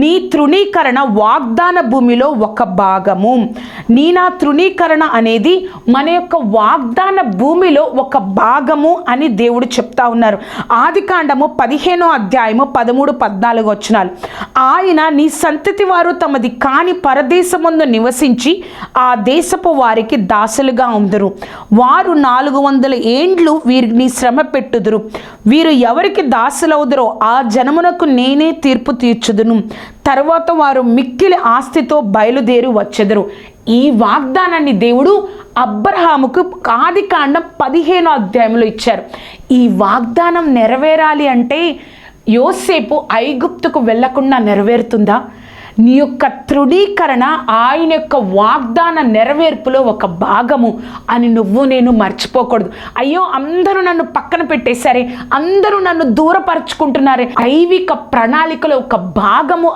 నీ తృణీకరణ వాగ్దాన భూమిలో ఒక భాగము. నీ నా తృణీకరణ అనేది మన యొక్క వాగ్దాన భూమిలో ఒక భాగము అని దేవుడు చెప్తా ఉన్నారు. ఆది కాండము పదిహేనో అధ్యాయము పదమూడు పద్నాలుగు వచ్చినాలు ఆయన నీ సంతతి వారు తమది కాని పరదేశముందు నివసించి ఆ దేశపు వారికి దాసులుగా ఉందరు. వారు నాలుగు వందల ఏండ్లు వీరిని శ్రమ పెట్టుదురు. వీరు ఎవరికి దాసులవుదరో ఆ జనమునకు నేనే తీర్పు తీర్చుదును. తర్వాత వారు మిక్కిలి ఆస్తితో బయలుదేరి వచ్చెదరు. ఈ వాగ్దానాన్ని దేవుడు అబ్రహాముకు ఆది కాండం పదిహేనో అధ్యాయంలో ఇచ్చారు. ఈ వాగ్దానం నెరవేరాలి అంటే యోసేపు ఐగుప్తుకు వెళ్ళకుండా నెరవేరుతుందా? నీ యొక్క తృణీకరణ ఆయన యొక్క వాగ్దాన నెరవేర్పులో ఒక భాగము అని నువ్వు నేను మర్చిపోకూడదు. అయ్యో అందరూ నన్ను పక్కన పెట్టేశారే అందరూ నన్ను దూరపరుచుకుంటున్నారే. ఐవిక ప్రణాళికలో ఒక భాగము